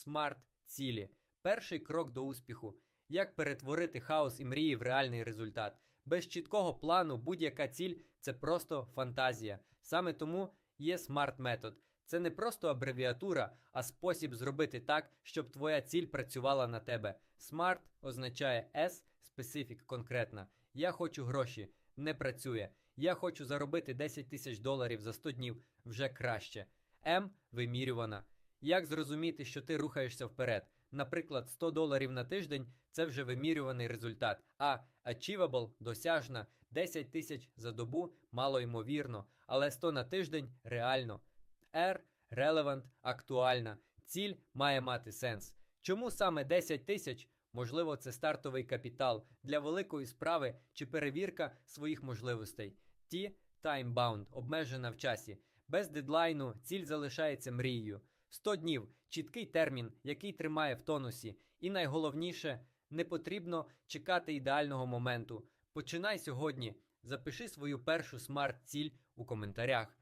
смарт-цілі. Перший крок до успіху. Як перетворити хаос і мрії в реальний результат. Без чіткого плану будь-яка ціль це просто фантазія. Саме тому є смарт-метод. Це не просто абревіатура, а спосіб зробити так, щоб твоя ціль працювала на тебе. Smart означає S, specific, конкретна. Я хочу гроші, не працює. Я хочу заробити 10 тисяч доларів за 100 днів вже краще. М вимірювана. Як зрозуміти, що ти рухаєшся вперед? Наприклад, 100 доларів на тиждень це вже вимірюваний результат. А achievable – досяжна, 10 тисяч за добу малоймовірно, але 100 на тиждень реально. R – relevant, актуальна. Ціль має мати сенс. Чому саме 10 тисяч? Можливо, це стартовий капітал для великої справи чи перевірка своїх можливостей. Ті time-bound, обмежена в часі. Без дедлайну ціль залишається мрією. 100 днів чіткий термін, який тримає в тонусі. І найголовніше, не потрібно чекати ідеального моменту. Починай сьогодні. Запиши свою першу смарт-ціль у коментарях.